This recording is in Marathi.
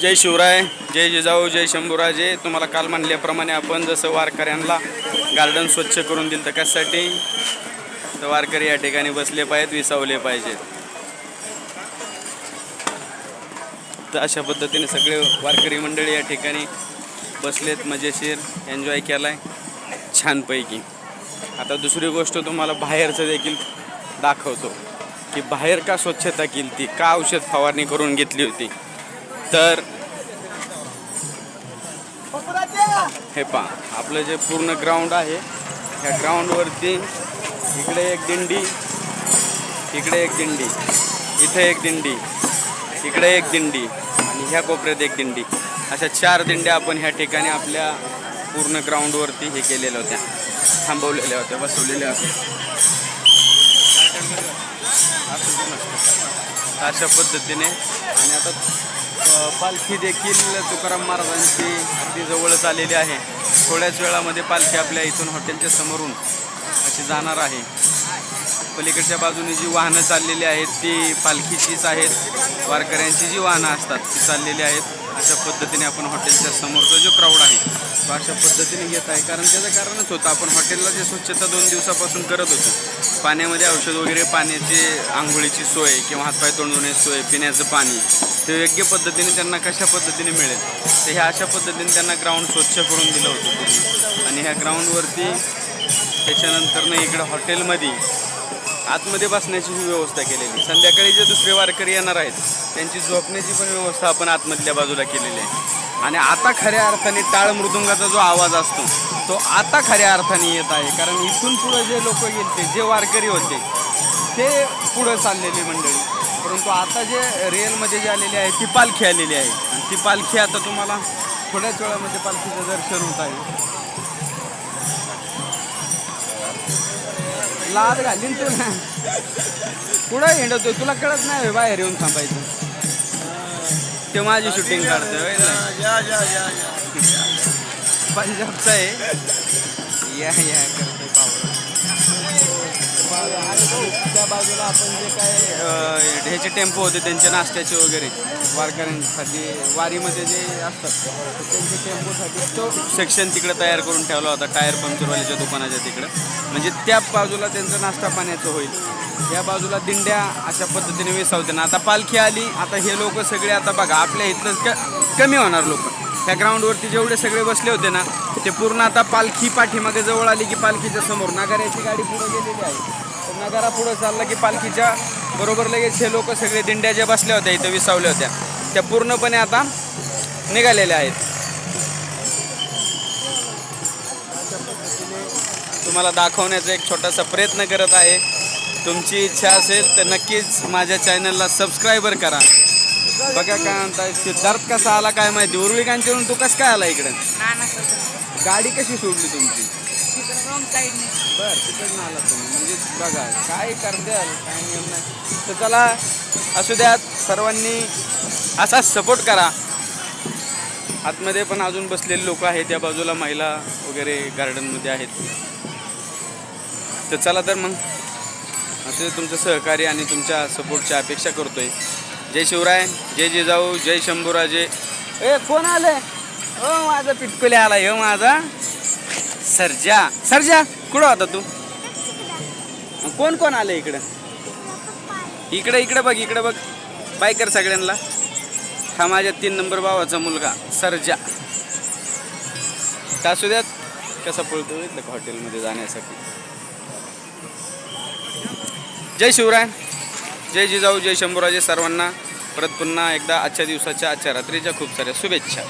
जय शिवराय जय जिजाऊ जय शंभूराजे. तुम्हाला काल म्हणल्याप्रमाणे आपण जसं वारकऱ्यांना गार्डन स्वच्छ करून दिलं तर कशासाठी तर वारकरी या ठिकाणी बसले पाहिजेत विसावले पाहिजेत. तर अशा पद्धतीने सगळे वारकरी मंडळी या ठिकाणी बसलेत मजेशीर एन्जॉय केलाय छानपैकी. आता दुसरी गोष्ट तुम्हाला बाहेरचं देखील दाखवतो की बाहेर का स्वच्छता केली ती का औषध फवारणी करून घेतली होती? तर हे पहा आपलं जे पूर्ण ग्राउंड आहे ह्या ग्राउंडवरती इकडे एक दिंडी इकडे एक दिंडी इथे एक दिंडी इकडे एक दिंडी आणि ह्या कोपऱ्यात एक दिंडी. अशा चार दिंड्या आपण ह्या ठिकाणी आपल्या पूर्ण ग्राउंडवरती हे केलेल्या होत्या थांबवलेल्या होत्या बसवलेल्या होत्या. अशा पद्धतीने आणि आता पालखी देखील तुकाराम महाराजांची अगदी जवळच आलेली आहे. थोड्याच वेळामध्ये पालखी आपल्या इथून हॉटेलच्या समोरून अशी जाणार आहे. पलीकडच्या बाजूने जी वाहनं चाललेली आहेत ती पालखीचीच आहेत. वारकऱ्यांची जी वाहनं असतात ती चाललेली आहेत. अशा पद्धतीने आपण हॉटेलच्या समोरचा जो क्राऊड आहे तो अशा पद्धतीने घेत आहे. कारण त्याचं कारणच होतं आपण हॉटेलला जे स्वच्छता दोन दिवसापासून करत होतो पाण्यामध्ये औषध वगैरे पाण्याची आंघोळीची सोय किंवा हातपाय तोंड धुण्याची सोय पिण्याचं पाणी ते योग्य पद्धतीने त्यांना कशा पद्धतीने मिळेल? तर ह्या अशा पद्धतीने त्यांना ग्राउंड स्वच्छ करून दिलं होतं पूर्ण. आणि ह्या ग्राउंडवरती त्याच्यानंतरनं इकडं हॉटेलमध्ये आतमध्ये बसण्याची ही व्यवस्था केलेली. संध्याकाळी जे दुसरे वारकरी येणार आहेत त्यांची झोपण्याची पण व्यवस्था आपण आतमधल्या बाजूला केलेली आहे. आणि आता खऱ्या अर्थाने टाळ मृदुंगाचा जो आवाज असतो तो आता खऱ्या अर्थाने येत आहे. कारण इथून पुढं जे लोक येते जे वारकरी होते ते पुढं चाललेली मंडळी. परंतु आता जे रेलमध्ये जे आलेली आहे ती पालखी आलेली आहे. आणि ती पालखी आता तुम्हाला थोड्याच वेळामध्ये पालखीचं दर्शन होत आहे. लाद घालीन तुला पुढं हिंडतोय? तुला कळत नाही बाहेर येऊन थांबायचं. ते माझी शूटिंग काढतोय होय ना? पंजाबचा आहे. या या करतोय पावरा त्या बाजूला आपण जे काय ह्याचे टेम्पो होते त्यांच्या नाश्त्याचे वगैरे. वारकऱ्यांसाठी वारीमध्ये जे असतात त्यांच्या टेम्पोसाठी तो सेक्शन तिकडं तयार करून ठेवला होता टायर पंक्चरवाल्याच्या दुकानाच्या तिकडं. म्हणजे त्या बाजूला त्यांचं नाश्ता पाण्याचं होईल. या बाजूला दिंड्या अशा पद्धतीने विसावते. ना आता पालखी आली आता हे लोक सगळे आता बघा आपल्या इथलं क कमी होणार लोक. त्या ग्राउंडवरती जेवढे सगळे बसले होते ना ते पूर्ण आता पालखी पाठीमागे जवळ आली की पालखीच्या समोर. नगाऱ्याची गाडी पुढे गेलेली आहे. तर नगारा पुढं चालला की पालखीच्या बरोबर लगेच हे लोक सगळे दिंड्या ज्या बसल्या होत्या इथं विसावल्या होत्या. त्या पूर्णपणे आता निघालेल्या आहेत. तुम्हाला दाखवण्याचा एक छोटासा प्रयत्न करत आहे. तुमची इच्छा असेल तर नक्कीच माझ्या चॅनलला सबस्क्रायबर करा. बघा काय म्हणताय सिद्धार्थ कसा आला काय माहिती. उर्वी कांचरून तू कसं काय आला इकडं? गाडी कशी सोडली तुमची? बर तिकडनं आला तुम्ही. म्हणजे बघा काय करद्याल काय नियम नाही. तर चला असू द्यात. सर्वांनी असाच सपोर्ट करा. आतमध्ये पण अजून बसलेले लोक आहेत. त्या बाजूला महिला वगैरे गार्डनमध्ये आहेत. तर चला तर मग. असे तुमचं सहकार्य आणि तुमच्या सपोर्टची अपेक्षा करतोय. जय शिवराय जय जिजाऊ जय शंभूराजे. ए कोण आले हो माझा पिटकुले आला हो माझा. सरजा. सरजा कुठं होता तू? कोण कोण आले इकडं? इकडे इकडे बघ इकडे बघ. बाय कर सगळ्यांना. हा माझ्या तीन नंबर भावाचा मुलगा सरजा. का असू द्यात? कसा पळतो इथलं हॉटेलमध्ये जाण्यासाठी. जय शिवराय. जय जिजाऊ जय शंभूराजे सर्वांना परत पुन्हा एकदा आजच्या दिवसाच्या आजच्या रात्रीच्या खूप साऱ्या शुभेच्छा.